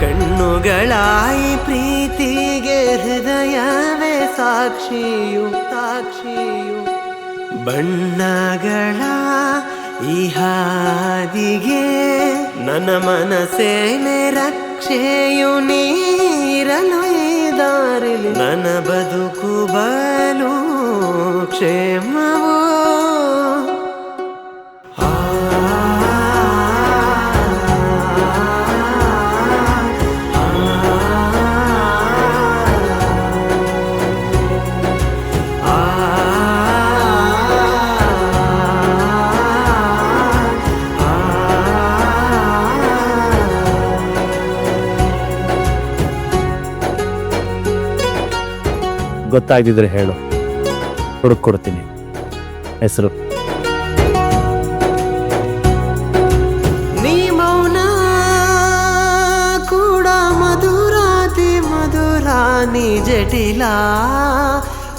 ಕಣ್ಣುಗಳಾಯಿ ಪ್ರೀತಿಗೆ ಹೃದಯವೇ ಸಾಕ್ಷಿಯು ಸಾಕ್ಷಿಯು. ಬಣ್ಣಗಳ ಈ ನನ್ನ ಮನಸ್ಸೇನೆ ರಕ್ಷೆಯು ನೀರಲು ದಾರಿಲಿ ನನ್ನ ಬದುಕು ಬಲು ಕ್ಷೇಮವೋ ಗೊತ್ತಾಯ್ದಿದ್ರೆ ಹೇಳು. ಹುಡುಕ್ಕೊಡ್ತೀನಿ. ಹೆಸರು. ನೀ ಕೂಡ ಜಟಿಲ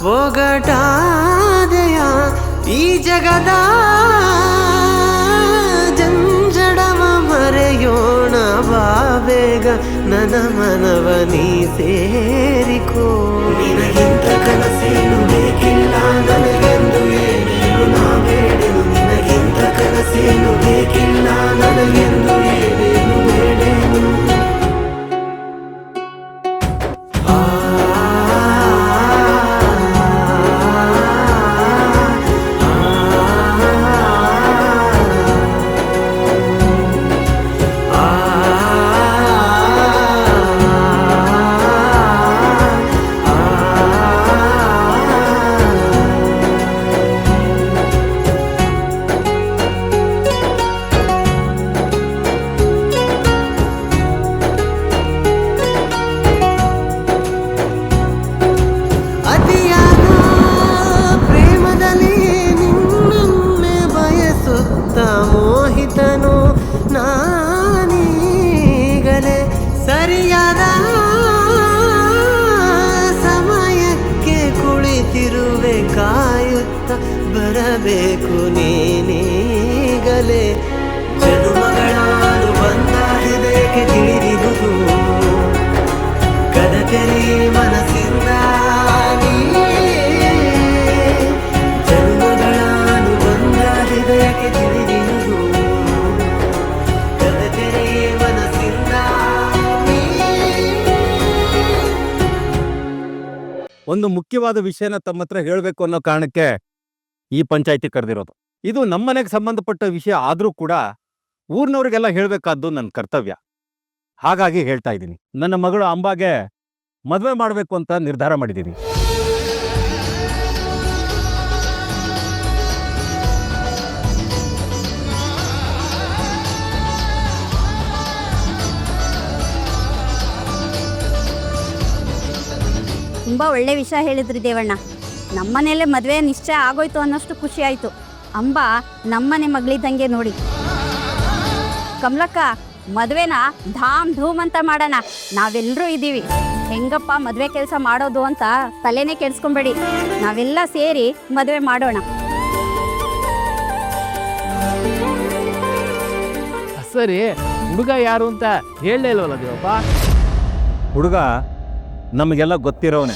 ಒಗಟಾದೆಯ ಈ ಜಗದ ಬಾ ಬೇಗ, ನನ್ನ ಮನವ ನೀ ಸೇರಿಕೋ. ನಿನಗಿಂತ ಕನಸೇನು ಬೇಕಿಲ್ಲ, ನನಗೆಂದು ಏನೇನು ನಾ ಬೇಡೆನು ನಿನಗಿಂತ ಕನಸೇನು ಬೇಕಿಲ್ಲ, ನನಗೆಂದು ಒಂದು ಮುಖ್ಯವಾದ ವಿಷಯನ ತಮ್ಮ ಹತ್ರ ಹೇಳಬೇಕು ಅನ್ನೋ ಕಾರಣಕ್ಕೆ ಈ ಪಂಚಾಯಿತಿ ಕರೆದಿರೋದು. ಇದು ನಮ್ಮನೆಗೆ ಸಂಬಂಧಪಟ್ಟ ವಿಷಯ ಆದರೂ ಕೂಡ ಊರಿನವ್ರಿಗೆಲ್ಲ ಹೇಳಬೇಕಾದ್ದು ನನ್ನ ಕರ್ತವ್ಯ. ಹಾಗಾಗಿ ಹೇಳ್ತಾ ಇದ್ದೀನಿ. ನನ್ನ ಮಗಳು ಅಂಬಾಗೆ ಮದುವೆ ಮಾಡಬೇಕು ಅಂತ ನಿರ್ಧಾರ ಮಾಡಿದ್ದೀನಿ. ತುಂಬ ಒಳ್ಳೆ ವಿಷಯ ಹೇಳಿದ್ರಿ ದೇವಣ್ಣ. ನಮ್ಮನೇಲೆ ಮದುವೆ ನಿಶ್ಚಯ ಆಗೋಯ್ತು ಅನ್ನೋಷ್ಟು ಖುಷಿ ಆಯಿತು. ಅಂಬ ನಮ್ಮನೆ ಮಗಳಿದ್ದಂಗೆ ನೋಡಿ. ಕಮಲಕ್ಕ ಮದುವೆನ ಧಾಮ್ ಧೂಮ್ ಅಂತ ಮಾಡೋಣ. ನಾವೆಲ್ಲರೂ ಇದ್ದೀವಿ. ಹೆಂಗಪ್ಪ ಮದುವೆ ಕೆಲಸ ಮಾಡೋದು ಅಂತ ತಲೆನೇ ಕೆಡಿಸ್ಕೊಂಬೇಡಿ. ನಾವೆಲ್ಲ ಸೇರಿ ಮದುವೆ ಮಾಡೋಣ. ಸರಿ ಹುಡುಗ ಯಾರು ಅಂತ ಹೇಳಲೇ ಇಲ್ವಲ್ಲ ದೇವಪ್ಪ? ಹುಡುಗ ನಮಗೆಲ್ಲ ಗೊತ್ತಿರೋನೆ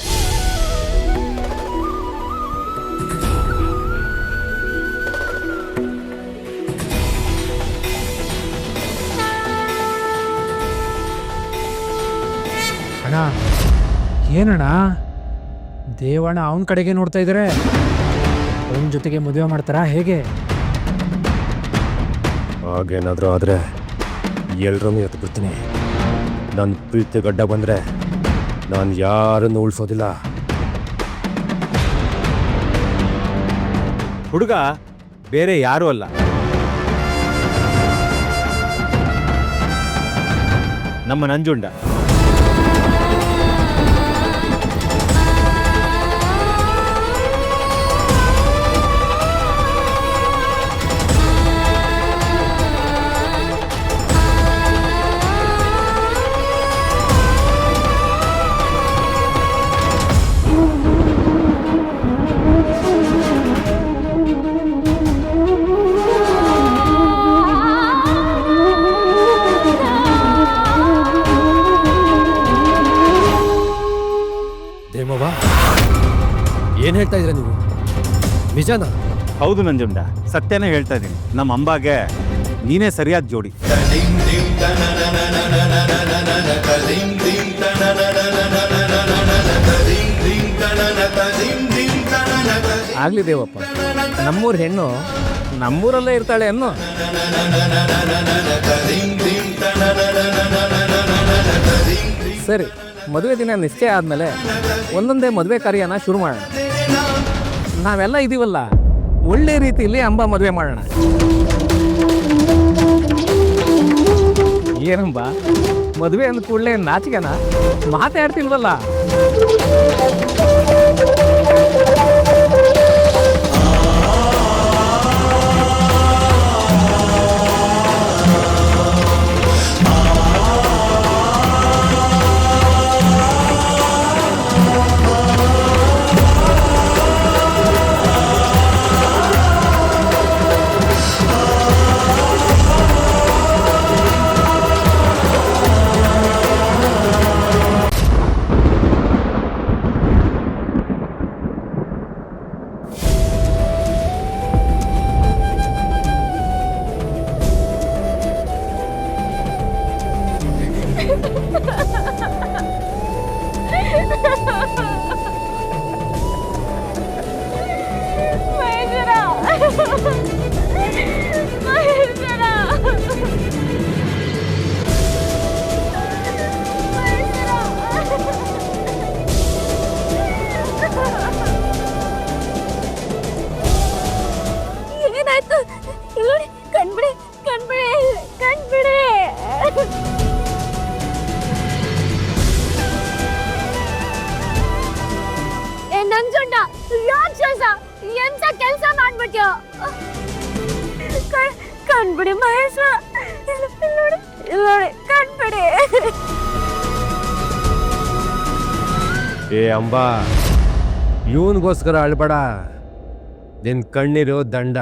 ಅಣ್ಣ ಏನಣ್ಣ? ದೇವಣ್ಣ ಅವನ ಕಡೆಗೆ ನೋಡ್ತಾ ಇದ್ದಾರೆ ಅವನ ಜೊತೆಗೆ ಮದುವೆ ಮಾಡ್ತಾರಾ ಹೇಗೆ? ಹಾಗೇನಾದರೂ ಆದರೆ ಎಲ್ರೂ ಎತ್ತು ಬಿಡ್ತೀನಿ ನನ್ನ ಪ್ರೀತಿ ಗಡ್ಡ ಬಂದರೆ ನಾನು ಯಾರನ್ನು ಉಳಿಸೋದಿಲ್ಲ ಹುಡುಗ ಬೇರೆ ಯಾರೂ ಅಲ್ಲ. ನಮ್ಮ ನಂಜುಂಡ. ಹೇಳ್ತಾ ಇದ್ದೀರಾ ನೀವು? ನಿಜನಾ? ಹೌದು ನಂಜುಂಡ ಸತ್ಯನೇ ಹೇಳ್ತಾ ಇದ್ದೀನಿ. ನಮ್ಮ ಅಂಬಾಗೆ ನೀನೇ ಸರಿಯಾದ ಜೋಡಿ. ಆಗ್ಲಿ ದೇವಪ್ಪ ನಮ್ಮೂರ್ ಹೆಣ್ಣು ನಮ್ಮೂರಲ್ಲೇ ಇರ್ತಾಳೆ ಅನ್ನೋ. ಸರಿ ಮದುವೆ ದಿನ ನಿಶ್ಚಯ ಆದ್ಮೇಲೆ ಒಂದೊಂದೇ ಮದುವೆ ಕಾರ್ಯನ ಶುರು ಮಾಡೋಣ. ನಾವೆಲ್ಲ ಇದೀವಲ್ಲ ಒಳ್ಳೆ ರೀತಿಯಲ್ಲಿ ಅಂಬ ಮದುವೆ ಮಾಡೋಣ. ಏನಂಬ ಮದುವೆ ಅಂದ ಕೂಡಲೇ ನಾಚಿಕೆನ? ಮಾತಾಡ್ತಿಲ್ವಲ್ಲ? ಅಂಬಾ. ಇವನಿಗೋಸ್ಕರ ಅಳ್ಬೇಡ. ನಿನ್ ಕಣ್ಣಿರೋ ದಂಡ.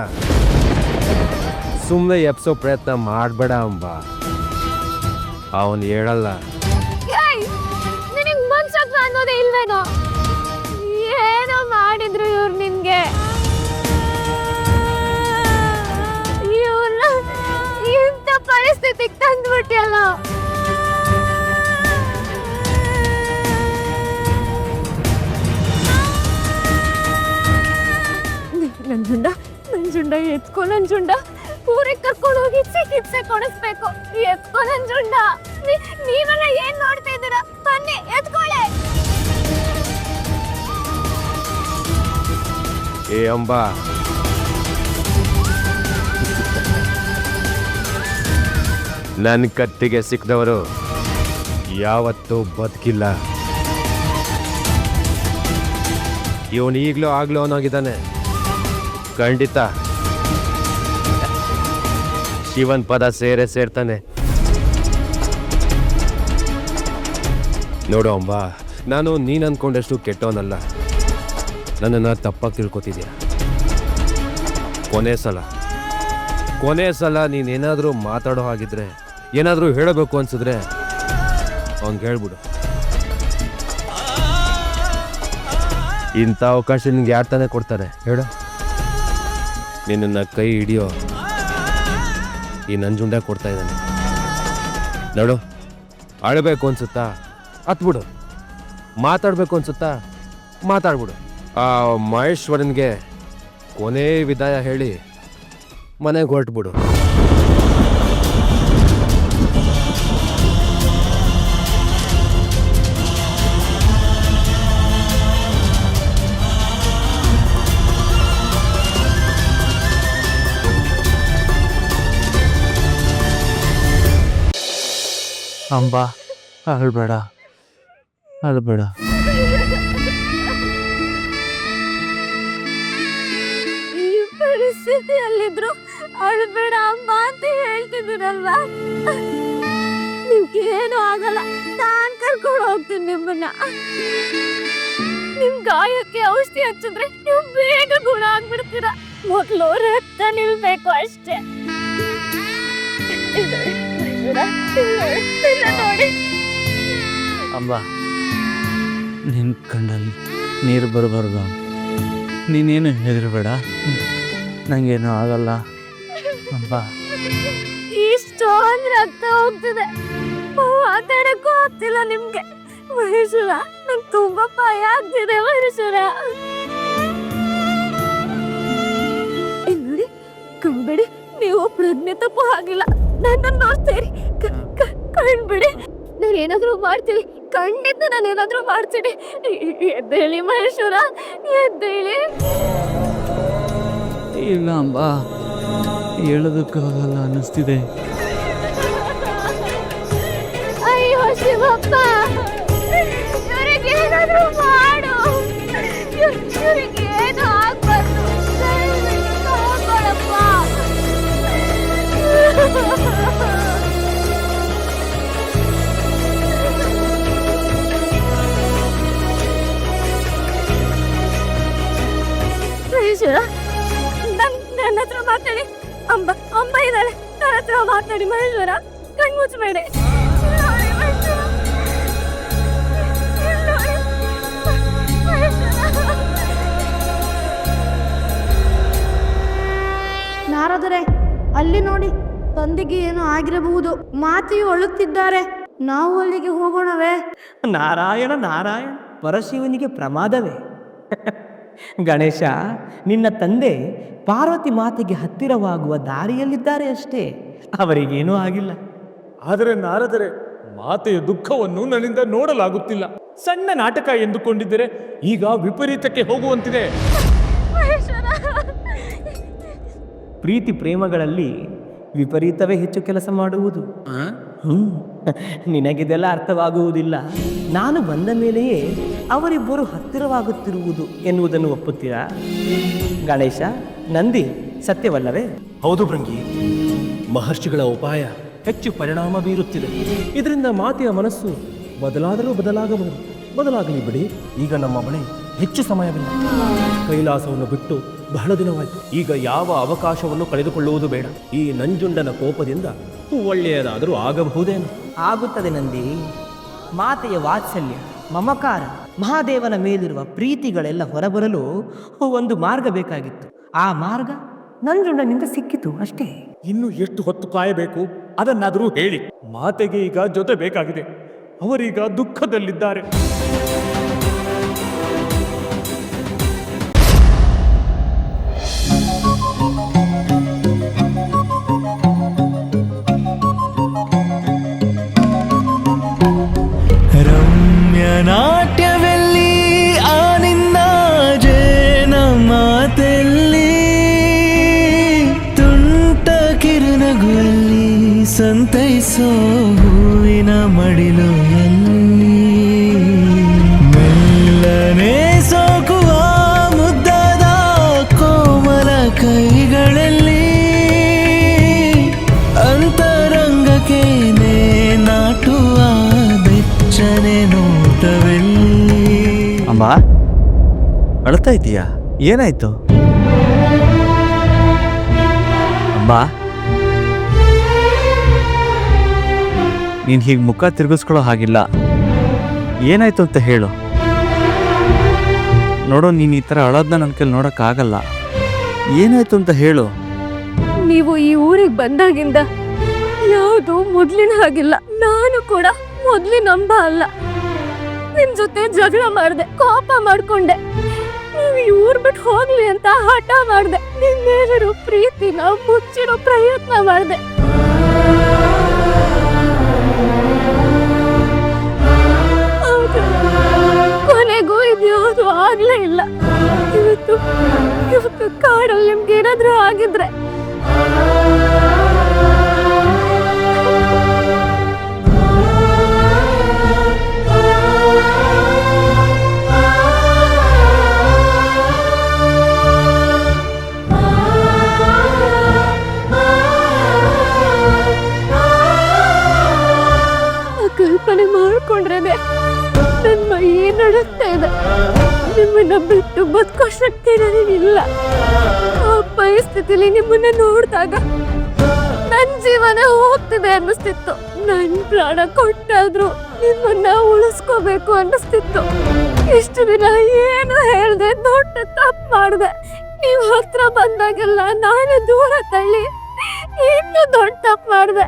ಸುಮ್ಮನೆ ಎಪ್ಸೋ ಪ್ರಯತ್ನ ಮಾಡಬೇಡ ಅಂಬ. ಅವನು ಹೇಳಲ್ಲ. ನಿನಗ್ ಮನ್ಸತ್ವ ಅನ್ನೋದೇ ಇಲ್ವೇನೋ? ಏನೋ ಮಾಡಿದ್ರು ಇವ್ರು ನಿನ್ಗೆ. ಇವ್ರನ್ನ ಇಂಥ ಪರಿಸ್ಥಿತಿಗೆ ನಂಜುಂಡ ನಂಜುಂಡ ಎತ್ಕೊ ನಂಜುಂಡ ಊರಿಗೆ ಕರ್ಕೊಂಡು ಹೋಗಿ ಚಿಕಿತ್ಸೆ ಕೊಡಿಸ್ಬೇಕು. ಎತ್ಕೊ ನಂಜುಂಡ ನೀ- ನೀವೆಲ್ಲ ಏನ್ ನೋಡ್ತಾ ಇದ್ದೀರಾ? ಬನ್ನಿ, ಎತ್ಕೊಳ್ಳೆ. ಏ ಅಂಬಾ. ನನ್ನ ಕತ್ತಿಗೆ ಸಿಕ್ಕದವರು ಯಾವತ್ತೂ ಬದುಕಿಲ್ಲ. ಇವನು ಈಗಲೂ ಆಗ್ಲೂ ಅವನಾಗಿದ್ದಾನೆ ಖಂಡಿತ. ಶಿವನ್ ಪದ ಸೇರೆ ಸೇರ್ತಾನೆ. ನೋಡು ಅಂಬಾ, ನಾನು ನೀನು ಅಂದ್ಕೊಂಡಷ್ಟು ಕೆಟ್ಟವನಲ್ಲ. ನನ್ನನ್ನು ತಪ್ಪಾಗಿ ತಿಳ್ಕೊತಿದ್ಯಾ? ಕೊನೆ ಸಲ. ಕೊನೆ ಸಲ ನೀನೇನಾದರೂ ಮಾತಾಡೋ ಹಾಗಿದ್ರೆ, ಏನಾದರೂ ಹೇಳಬೇಕು ಅನ್ಸಿದ್ರೆ ಅವ್ನಿಗೆ ಹೇಳ್ಬಿಡು. ಇಂಥ ಅವಕಾಶ ನಿನ್ಗೆ ಯಾರು ತಾನೇ ಕೊಡ್ತಾರೆ? ಹೇಳು. ನಿನ್ನನ್ನು ಕೈ ಹಿಡಿಯೋ ಈ ನಂಜುಂಡ ಕೊಡ್ತಾ ಇದ್ದಾನೆ. ನೋಡು, ಅಳಬೇಕು ಅನ್ಸುತ್ತಾ? ಹತ್ಬಿಡು ಮಾತಾಡಬೇಕು ಅನ್ಸುತ್ತಾ? ಮಾತಾಡ್ಬಿಡು. ಆ ಮಹೇಶ್ವರನ್ಗೆ ಕೊನೆ ವಿದಾಯ ಹೇಳಿ ಮನೆಗೆ ಹೊರಟ್ಬಿಡು. ಅಂಬ ಅಳ್ಬೇಡ ಅಳ್ಬೇಡ ಈ ಪರಿಸ್ಥಿತಿಯಲ್ಲಿದ್ರು ಅಳ್ಬೇಡ ಅಮ್ಮ ಅಂತ ಹೇಳ್ತಿದ್ದೀರಲ್ವಾ? ನಿಮ್ಗೆ ಏನು ಆಗಲ್ಲ, ನಾನ್ ಕರ್ಕೊಂಡು ಹೋಗ್ತೀನಿ ನಿಮ್ಮನ್ನ. ನಿಮ್ ಗಾಯಕ್ಕೆ ಔಷಧಿ ಹಚ್ಚಿದ್ರೆ ನೀವು ಬೇಗ ಗುಣ ಆಗ್ಬಿಡ್ತೀರ. ಮೊದ್ಲು ರಕ್ತ ನಿಲ್ಬೇಕು ಅಷ್ಟೇ. ನೋಡಿ, ಅಂಬ ನಿನ್ನ ಕಣ್ಣಲ್ಲಿ ನೀರು ಬರಬಾರ್ದು. ನೀನೇನು ಹೆದರಬೇಡ? ನನಗೇನು ಆಗಲ್ಲ. ಇಷ್ಟು ಇಷ್ಟೊಂದು ರಕ್ತ ಹೋಗ್ತಿದೆ ಮಾತಾಡಕ್ಕೂ ಆಗ್ತಿಲ್ಲ ನಿಮ್ಗೆ. ಮಹೇಶ್ವರ ನಂಗೆ ತುಂಬ ಭಯ ಆಗ್ತಿದೆ ಮಹೇಶ್ವರ ನೋಡಿ ಕಣ್ಬಿಡಿ ನೀವು ಪ್ರಜ್ಞೆ ತಪ್ಪು ಆಗಿಲ್ಲ ನನ್ನ ನೋಡ್ತೀರಿ. ಕಣ್ಬಿಡಿ. ನಾನು ಏನಾದ್ರೂ ಮಾಡ್ತೀನಿ. ಖಂಡಿತ ನಾನು ಏನಾದ್ರೂ ಮಾಡ್ತೀನಿ. ಎದ್ದೇಳಿ ಮಹೇಶ್ವರ ಎದ್ದೇಳಿ. ಇಲ್ಲ ಅಂಬ. ಹೇಳೋದಕ್ಕಾಗಲ್ಲ ಅನ್ನಿಸ್ತಿದೆ. ಅಯ್ಯೋ ಶಿವಪ್ಪ. ಇವರಿಗೆ ಏನಾದ್ರೂ ಮಾಡು. ಇವರಿಗೆ ಏನು ಮಹೇಶ್ವರ, ನನ್ ನನ್ನ ಹತ್ರ ಮಾತಾಡಿ. ಅಂಬ ಅಂಬ ಇದ್ದಾಳೆ. ನನ್ನ ಹತ್ರ ಮಾತಾಡಿ ಮಹೇಶ್ವರ. ಕಣ್ಮುಚ್ಚಬೇಡಿ. ನಾರದರೆ, ಅಲ್ಲಿ ನೋಡಿ. ತಂದೆಗೆ ಏನು ಆಗಿರಬಹುದು. ಮಾತೆಯು ಅಳುತ್ತಿದ್ದಾರೆ. ನಾವು ಅಲ್ಲಿಗೆ ಹೋಗೋಣವೇ? ನಾರಾಯಣ ನಾರಾಯಣ ಪರಶಿವನಿಗೆ ಪ್ರಮಾದವೇ. ಗಣೇಶ ನಿನ್ನ ತಂದೆ ಪಾರ್ವತಿ ಮಾತೆಗೆ ಹತ್ತಿರವಾಗುವ ದಾರಿಯಲ್ಲಿದ್ದಾರೆ ಅಷ್ಟೇ. ಅವರಿಗೇನೂ ಆಗಿಲ್ಲ. ಆದರೆ ನಾರದರೆ ಮಾತೆಯ ದುಃಖವನ್ನು ನನ್ನಿಂದ ನೋಡಲಾಗುತ್ತಿಲ್ಲ. ಸಣ್ಣ ನಾಟಕ ಎಂದುಕೊಂಡಿದ್ದರೆ ಈಗ ವಿಪರೀತಕ್ಕೆ ಹೋಗುವಂತಿದೆ. ಪ್ರೀತಿ ಪ್ರೇಮಗಳಲ್ಲಿ ವಿಪರೀತವೇ ಹೆಚ್ಚು ಕೆಲಸ ಮಾಡುವುದು. ಹ್ಮ್. ನಿನಗಿದೆಲ್ಲ ಅರ್ಥವಾಗುವುದಿಲ್ಲ. ನಾನು ಬಂದ ಮೇಲೆಯೇ ಅವರಿಬ್ಬರು ಹತ್ತಿರವಾಗುತ್ತಿರುವುದು ಎನ್ನುವುದನ್ನು ಒಪ್ಪುತ್ತೀರಾ? ಗಣೇಶ ನಂದಿ ಸತ್ಯವಲ್ಲವೇ? ಹೌದು ಭೃಂಗಿ. ಮಹರ್ಷಿಗಳ ಉಪಾಯ ಹೆಚ್ಚು ಪರಿಣಾಮ ಬೀರುತ್ತಿದೆ. ಇದರಿಂದ ಮಾತೆಯ ಮನಸ್ಸು ಬದಲಾದರೂ ಬದಲಾಗಬಹುದು. ಬದಲಾಗಲಿ ಬಿಡಿ. ಈಗ ನಮ್ಮ ಬಳಿ ಹೆಚ್ಚು ಸಮಯವಿಲ್ಲ. ಕೈಲಾಸವನ್ನು ಬಿಟ್ಟು ಬಹಳ ದಿನವಾಯಿತು. ಈಗ ಯಾವ ಅವಕಾಶವನ್ನು ಕಳೆದುಕೊಳ್ಳುವುದು ಬೇಡ. ಈ ನಂಜುಂಡನ ಕೋಪದಿಂದ ಒಳ್ಳೆಯದಾದರೂ ಆಗಬಹುದೇನು? ಆಗುತ್ತದೆ ನಂದಿ. ಮಾತೆಯ ವಾತ್ಸಲ್ಯ ಮಮಕಾರ ಮಹಾದೇವನ ಮೇಲಿರುವ ಪ್ರೀತಿಗಳೆಲ್ಲ ಹೊರಬರಲು ಒಂದು ಮಾರ್ಗ ಬೇಕಾಗಿತ್ತು. ಆ ಮಾರ್ಗ ನಂಜುಂಡನಿಂದ ಸಿಕ್ಕಿತು ಅಷ್ಟೇ. ಇನ್ನು ಎಷ್ಟು ಹೊತ್ತು ಕಾಯಬೇಕು? ಅದನ್ನಾದರೂ ಹೇಳಿ. ಮಾತೆಗೆ ಈಗ ಜೊತೆ ಬೇಕಾಗಿದೆ. ಅವರೀಗ ದುಃಖದಲ್ಲಿದ್ದಾರೆ. ಸಂತೈಸೋ ಹೂವಿನ ಮಡಿಲು ಎಲ್ಲಿ? ಮೆಲ್ಲನೆ ಸೋಕುವ ಮುದ್ದಾದ ಕೋಮಲ ಕೈಗಳಲ್ಲಿ ಅಂತರಂಗಕ್ಕೆ ನಾಟುವ ಬೆಚ್ಚನೆ ನೋಟವೆಲ್ಲಿ? ಅಂಬ, ಅಳ್ತಾ ಇದೀಯಾ? ಏನಾಯ್ತು? ಅಂಬಾ ನೀನು ಹೀಗೆ ಮುಖ ತಿರುಗಿಸ್ಕೊಳ್ಳೋ ಹಾಗಿಲ್ಲ. ಏನಾಯ್ತು ಅಂತ ಹೇಳು. ನೋಡೋ, ನೀನು ಈ ಥರ ಅಳೋದನ್ನ ನನ್ನ ಕೈಲಿ ನೋಡೋಕ್ಕಾಗಲ್ಲ ಏನಾಯ್ತು ಅಂತ ಹೇಳು. ನೀವು ಈ ಊರಿಗೆ ಬಂದಾಗಿಂದ ಯಾವುದು ಮೊದ್ಲಿನ ಹಾಗಿಲ್ಲ. ನಾನು ಕೂಡ ಮೊದಲಿನ ನಂಬ ಅಲ್ಲ. ನಿಮ್ ಜೊತೆ ಜಗಳ ಮಾಡ್ದೆ, ಕೋಪ ಮಾಡ್ಕೊಂಡೆ. ನೀವು ಈ ಊರ್ ಬಿಟ್ಟು ಹೋಗ್ಲಿ ಅಂತ ಹಠ ಮಾಡ್ದೆ. ನಿನ್ನೆಲ್ಲರೂ ಪ್ರೀತಿನ ಮುಚ್ಚಿಡೋ ಪ್ರಯತ್ನ ಮಾಡ್ದೆ. ಪರಿಸ್ಥಿತಿಲಿ ನಿಮ್ಮನ್ನ ನೋಡಿದಾಗ ನನ್ನ ಜೀವನ ಹೋಗ್ತಿದೆ ಅನ್ನಿಸ್ತಿತ್ತು. ನನ್ನ ಪ್ರಾಣ ಕೊಟ್ಟಾದ್ರು ನಿಮ್ಮನ್ನ ಉಳಿಸ್ಕೋಬೇಕು ಅನ್ನಿಸ್ತಿತ್ತು. ಇಷ್ಟು ದಿನ ಏನು ಹೇಳ್ದೆ ದೊಡ್ಡ ತಪ್ಪು ಮಾಡಿದೆ. ನೀವು ಹತ್ರ ಬಂದಾಗೆಲ್ಲ ನಾನು ದೂರ ತಳ್ಳಿ ಇನ್ನು ದೊಡ್ಡ ತಪ್ಪು ಮಾಡಿದೆ.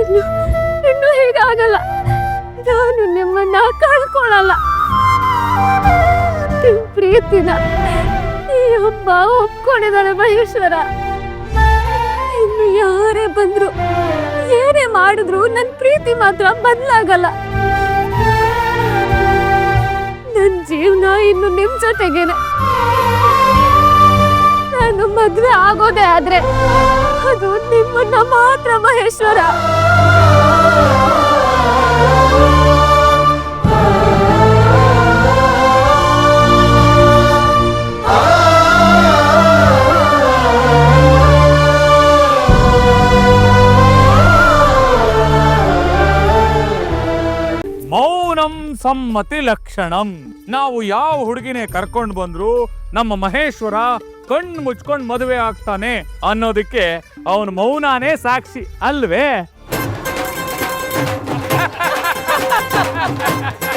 ಇನ್ನು ಇನ್ನು ಹೀಗಾಗಲ್ಲ ನಾನು ನಿಮ್ಮನ್ನ ಕಳ್ಕೊಳ್ಳಲ್ಲ ಪ್ರೀತಿನ ಈ ಒಪ್ಕೊಂಡಿದ್ದಾಳೆ ಮಹೇಶ್ವರ. ಇನ್ನು ಯಾರೇ ಬಂದ್ರು, ಏನೇ ಮಾಡಿದ್ರು ನನ್ನ ಪ್ರೀತಿ ಮಾತ್ರ ಬದಲಾಗಲ್ಲ. ನನ್ನ ಜೀವನ ಇನ್ನು ನಿಮ್ ಜೊತೆಗೇನೆ. ನಾನು ಮದ್ವೆ ಆಗೋದೇ ಆದ್ರೆ ಅದು ನಿಮ್ಮನ್ನ ಮಾತ್ರ ಮಹೇಶ್ವರ. ಮೌನಂ ಸಮ್ಮತಿ ಲಕ್ಷಣಂ. ನಾವು ಯಾವ ಹುಡುಗಿನೇ ಕರ್ಕೊಂಡು ಬಂದ್ರು ನಮ್ಮ ಮಹೇಶ್ವರ ಕಣ್ಣು ಮುಚ್ಕೊಂಡು ಮದುವೆ ಆಗ್ತಾನೆ ಅನ್ನೋದಕ್ಕೆ ಅವನ ಮೌನಾನೇ ಸಾಕ್ಷಿ ಅಲ್ವೇ?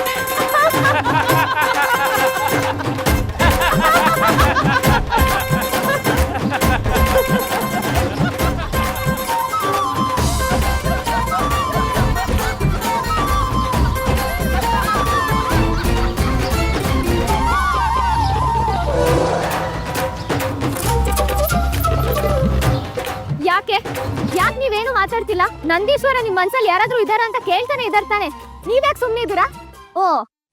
ಮಾತಾಡ್ತಿಲ್ಲ? ನಂದೀಶ್ವರ ನಿಮ್ ಮನ್ಸಲ್ಲಿ ಯಾರಾದ್ರೂ ಇದಾರ ಅಂತ ಕೇಳ್ತಾನೆ ಇದಾರ್ ತಾನೆ. ನೀವ್ಯಾಕೆ ಸುಮ್ನೆ ಇದ್ದೀರಾ? ಓ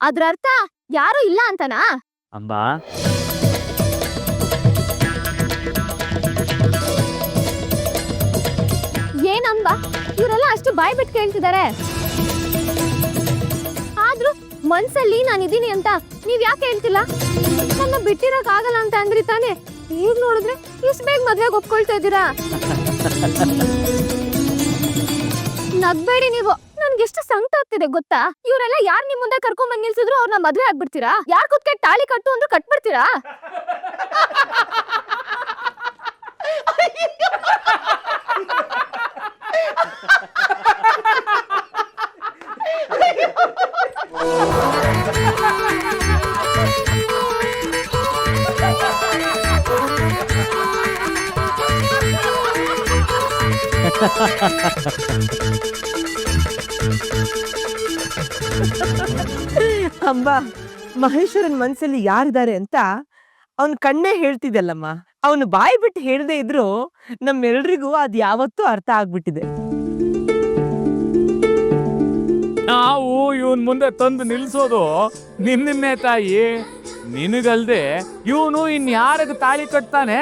ಅದ್ರ ಅರ್ಥ ಯಾರು ಇಲ್ಲ ಅಂತನಾ? ಅಂಬಾ. ಏನಂಬ ಇವರೆಲ್ಲ ಅಷ್ಟು ಬಾಯ್ ಬಿಟ್ಟು ಕೇಳ್ತಿದ್ದಾರೆ ಆದ್ರೂ ಮನ್ಸಲ್ಲಿ ನಾನಿದ್ದೀನಿ ಅಂತ ನೀವ್ ಯಾಕೆ ಹೇಳ್ತಿಲ್ಲ? ನನ್ನ ಬಿಟ್ಟಿರಕ್ ಆಗಲ್ಲ ಅಂತ ಅಂದ್ರಿ ತಾನೆ. ಈಗ ನೋಡಿದ್ರೆ ಇಷ್ಟು ಬೇಗ ಮದ್ವೆಗೆ ಒಪ್ಕೊಳ್ತಾ ಇದ್ದೀರಾ? ನಗ್ಬೇಡಿ ನೀವು. ನನ್ಗೆ ಎಷ್ಟು ಸಂಕಟ ಆಗ್ತಿದೆ ಗೊತ್ತಾ? ಇವರೆಲ್ಲ ಯಾರ್ ನಿಮ್ ಮುಂದೆ ಕರ್ಕೊಂಡ್ ಬಂದ್ ನಿಲ್ಸಿದ್ರು ಅವ್ರನ್ನ ಮದ್ವೆ ಆಗ್ಬಿಡ್ತೀರಾ? ಯಾರ್ ಕುತ್ಕೆ ತಾಳಿ ಕಟ್ಟು ಅಂದ್ರೆ ಕಟ್ಬಿಡ್ತೀರಾ? ಅಂಬ, ಮಹೇಶ್ವರನ್ ಮನ್ಸಲ್ಲಿ ಯಾರಿದ್ದಾರೆ ಅಂತ ಅವನ್ ಕಣ್ಣೇ ಹೇಳ್ತಿದ್ದಲ್ಲಮ್ಮ ಅವನು ಬಾಯಿ ಬಿಟ್ಟು ಹೇಳದೇ ಇದ್ರು ನಮ್ಮೆಲ್ರಿಗೂ ಅದ್ ಯಾವತ್ತೂ ಅರ್ಥ ಆಗ್ಬಿಟ್ಟಿದೆ. ನಾವು ಇವನ್ ಮುಂದೆ ತಂದು ನಿಲ್ಸೋದು ನಿನ್ನೆ ತಾಯಿ. ನಿನಗಲ್ದೆ, ಇವನು ಇನ್ಯಾರಿಗ ತಾಳಿ ಕಟ್ತಾನೆ?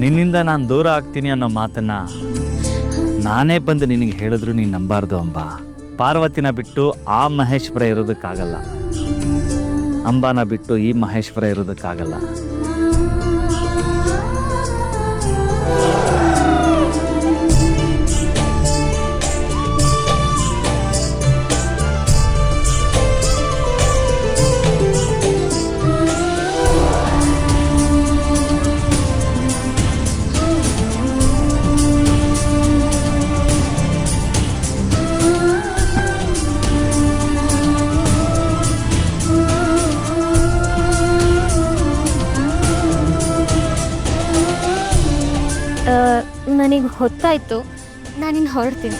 ನಿನ್ನಿಂದ ನಾನು ದೂರ ಆಗ್ತೀನಿ ಅನ್ನೋ ಮಾತನ್ನ ನಾನೇ ಬಂದು ನಿನಗೆ ಹೇಳಿದ್ರು ನೀನು ನಂಬಾರ್ದು ಅಂಬ. ಪಾರ್ವತಿನ ಬಿಟ್ಟು ಆ ಮಹೇಶ್ವರ ಇರೋದಕ್ಕಾಗಲ್ಲ. ಅಂಬಾನ ಬಿಟ್ಟು ಈ ಮಹೇಶ್ವರ ಇರೋದಕ್ಕಾಗಲ್ಲ. ನನಗೆ ಹೊತ್ತಾಯ್ತು ನಾನಿನ್ ಹೊರಡ್ತೀನಿ.